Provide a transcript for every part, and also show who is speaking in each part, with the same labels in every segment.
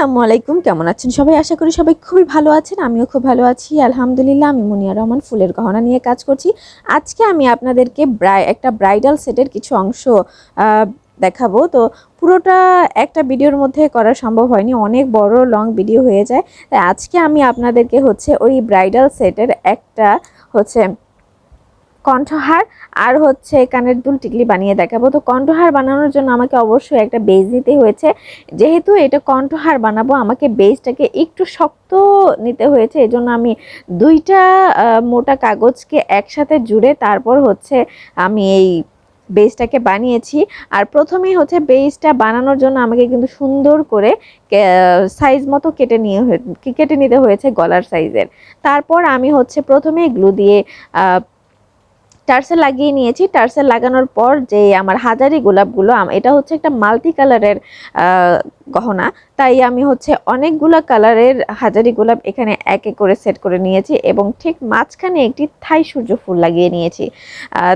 Speaker 1: আসসালামু আলাইকুম। কেমন আছেন সবাই? আশা করি সবাই খুবই ভালো আছেন। আমিও খুব ভালো আছি। আলহামদুলিল্লাহ, আমি মুনিয়া রহমান, ফুলের গহনা নিয়ে কাজ করছি। আজকে আমি আপনাদেরকে ব্রাই একটা ব্রাইডাল সেটের কিছু অংশ দেখাবো। তো পুরোটা একটা ভিডিওর মধ্যে করা সম্ভব হয়নি। অনেক বড়, লং ভিডিও হয়ে যায়। তাই আজকে আমি আপনাদেরকে হচ্ছে ওই ব্রাইডাল সেটের একটা হচ্ছে কণ্ঠহার আর হচ্ছে কানের দুল টিকলি বানিয়ে দেখাবো। তো কণ্ঠহার বানানোর জন্য আমাকে অবশ্যই একটা বেজ নিতে হয়েছে। যেহেতু এটা কণ্ঠহার বানাবো, আমাকে বেজটাকে একটু শক্ত নিতে হয়েছে। এজন্য আমি দুইটা মোটা কাগজকে একসাথে জুড়ে তারপর হচ্ছে আমি এই বেসটাকে বানিয়েছি। আর প্রথমেই হচ্ছে বেসটা বানানোর জন্য আমাকে কিন্তু সুন্দর করে সাইজ মতো কেটে নিয়ে কেটে নিতে হয়েছে গলার সাইজের তারপর আমি হচ্ছে প্রথমেই গ্লু দিয়ে টার্সেল লাগিয়ে নিয়েছি। টার্সেল লাগানোর পর যে আমার হাজারি গোলাপগুলো এটা হচ্ছে একটা মাল্টি কালারের গহনা। তাই আমি হচ্ছে অনেকগুলো কালারের হাজারি গোলাপ এখানে এক এক করে সেট করে নিয়েছি এবং ঠিক মাঝখানে একটি থাই সূর্য ফুল লাগিয়ে নিয়েছি।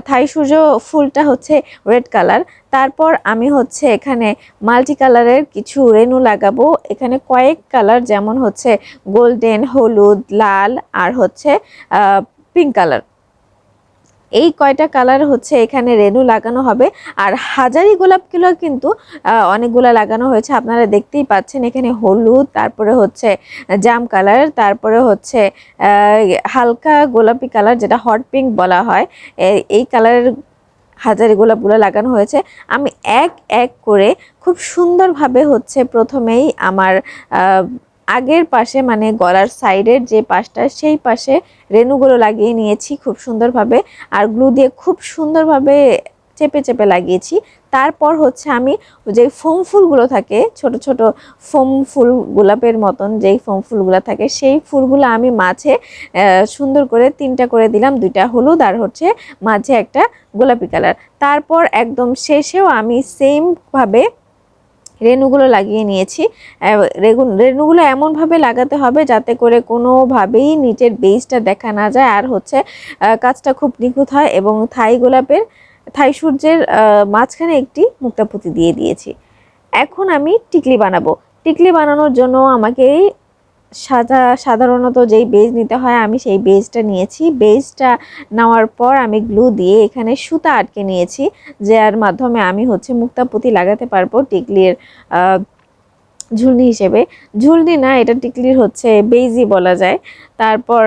Speaker 1: থাই সূর্য ফুলটা হচ্ছে রেড কালার। তারপর আমি হচ্ছে এখানে মাল্টি কালারের কিছু রেনু লাগাবো। এখানে কয়েক কালার যেমন হচ্ছে গোল্ডেন, হলুদ, লাল আর হচ্ছে পিঙ্ক কালার। এই কয়টা কালার হচ্ছে এখানে রেনু লাগানো হবে। আর হাজারি গোলাপগুলো কিন্তু অনেকগুলো লাগানো হয়েছে। আপনারা দেখতেই পাচ্ছেন এখানে হলুদ, তারপরে হচ্ছে জাম কালার, তারপরে হচ্ছে হালকা গোলাপি কালার যেটা হট পিঙ্ক বলা হয়। এই কালারের হাজারি গোলাপগুলো লাগানো হয়েছে। আমি এক এক করে খুব সুন্দরভাবে হচ্ছে প্রথমেই আমার আগের পাশে মানে গলার সাইডের যে পাশটা, সেই পাশে রেনুগুলো লাগিয়ে নিয়েছি খুব সুন্দরভাবে। আর গ্লু দিয়ে খুব সুন্দরভাবে চেপে চেপে লাগিয়েছি। তারপর হচ্ছে আমি যে ফোম ফুলগুলো থাকে, ছোট ছোট ফোম ফুল গোলাপের মতন যেই ফোম ফুলগুলো থাকে, সেই ফুলগুলো আমি মাঝে সুন্দর করে তিনটা করে দিলাম। দুইটা হলুদ আর হচ্ছে মাঝে একটা গোলাপি কালার। তারপর একদম শেষেও আমি সেমভাবে রেনুগুলো লাগিয়ে নিয়েছি। রেণুগুলো এমনভাবে লাগাতে হবে যাতে করে কোনোভাবেই নিচের বেসটা দেখা না যায়। আর হচ্ছে কাজটা খুব নিখুঁত হয় এবং থাই গোলাপের, থাই সূর্যের মাঝখানে একটি মুক্তাপুতি দিয়ে দিয়েছি। এখন আমি টিকলি বানাবো। টিকলি বানানোর জন্য আমাকে সাদা সাধারণত যেই বেজ নিতে হয়, আমি সেই বেজটা নিয়েছি। বেজটা নেওয়ার পর আমি গ্লু দিয়ে এখানে সুতা আটকে নিয়েছি, যার মাধ্যমে আমি হচ্ছে মুক্তাপুতি লাগাতে পারব টিকলির ঝুলনি হিসেবে। ঝুলনি না, এটা টিকলির হচ্ছে বেইজি বলা যায়। তারপর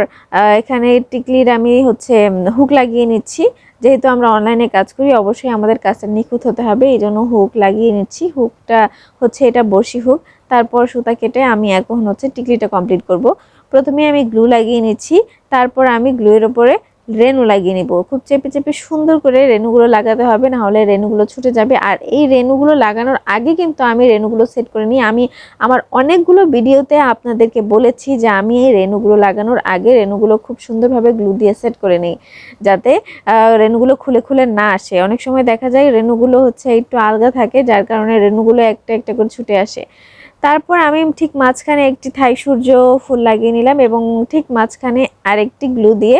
Speaker 1: এখানে টিকলির আমি হচ্ছে হুক লাগিয়ে নিচ্ছি। যেহেতু আমরা অনলাইনে কাজ করি, অবশ্যই আমাদের কাজটা নিখুঁত হতে হবে। এই জন্য হুক লাগিয়ে নিচ্ছি। হুকটা হচ্ছে এটা বড়শি হুক তারপর সুতা কেটে আমি এখন হচ্ছে টিকলিটা কমপ্লিট করব। প্রথমে আমি গ্লু লাগিয়ে নিচ্ছি, তারপর আমি গ্লুয়ের ওপরে রেনু লাগিয়ে নিব। খুব চেপে চেপে সুন্দর করে রেনুগুলো লাগাতে হবে না হলে রেনুগুলো ছুটে যাবে। আর এই রেনুগুলো লাগানোর আগে কিন্তু আমি রেনুগুলো সেট করে নিই। আমি আমার অনেকগুলো ভিডিওতে আপনাদেরকে বলেছি যে আমি এই রেনুগুলো লাগানোর আগে রেনুগুলো খুব সুন্দরভাবে গ্লু দিয়ে সেট করে নিই, যাতে রেনুগুলো খুলে খুলে না আসে। অনেক সময় দেখা যায় রেনুগুলো হচ্ছে একটু আলগা থাকে, যার কারণে রেনুগুলো একটা একটা করে ছুটে আসে। তারপর আমি ঠিক মাঝখানে একটি থাই সূর্য ফুল লাগিয়ে নিলাম এবং ঠিক মাঝখানে আরেকটি গ্লু দিয়ে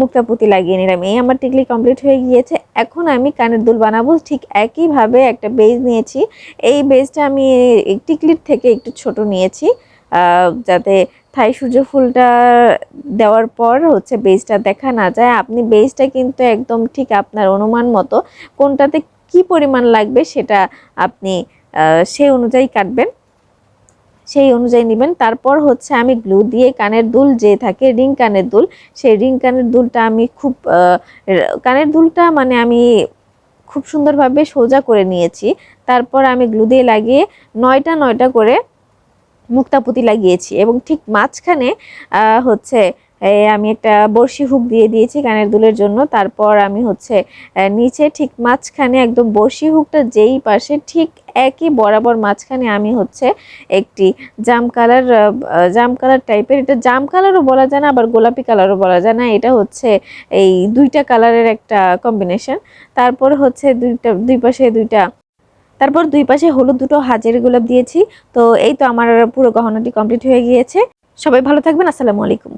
Speaker 1: মুক্তাপুতি লাগিয়ে নিলাম। এই আমার টিকলি কমপ্লিট হয়ে গিয়েছে। এখন আমি কানের দুল বানাবো। ঠিক একইভাবে একটা বেজ নিয়েছি। এই বেজটা আমি টিকলির থেকে একটু ছোট নিয়েছি যাতে থাই সূর্য ফুলটা দেওয়ার পর হচ্ছে বেজটা দেখা না যায়। আপনি বেজটা কিন্তু একদম ঠিক আপনার অনুমান মতো কোনটাতে কি পরিমাণ লাগবে সেটা আপনি সেই অনুযায়ী কাটবেন। সেই অনুযায়ী নেবেন। তারপর হচ্ছে আমি গ্লু দিয়ে কানের দুল যে থাকে রিং কানের দুল, সেই রিং কানের দুলটা আমি খুব কানের দুলটা মানে আমি খুব সুন্দরভাবে সোজা করে নিয়েছি। তারপর আমি গ্লু দিয়ে লাগিয়ে নয়টা নয়টা করে মুক্তাপুতি লাগিয়েছি এবং ঠিক মাঝখানে হচ্ছে আমি একটা বড়শি হুক দিয়ে দিয়েছি কানের দুলের জন্য। তারপর আমি হচ্ছে নিচে ঠিক মাঝখানে একদম বড়শি হুকটা যেই পাশে ঠিক একই বরাবর মাঝখানে আমি হচ্ছে একটি জাম কালার জাম কালার টাইপের। এটা জাম কালারও বলা যায় না, আবার গোলাপি কালারও বলা যায় না। এটা হচ্ছে এই দুইটা কালারের একটা কম্বিনেশন। তারপর হচ্ছে দুইটা, দুই পাশে দুইটা, তারপর দুই পাশে হলুদ দুটো হাজারি গোলাপ দিয়েছি। তো এই তো আমার পুরো গহনাটি কমপ্লিট হয়ে গিয়েছে। সবাই ভালো থাকবেন। আসসালামু আলাইকুম।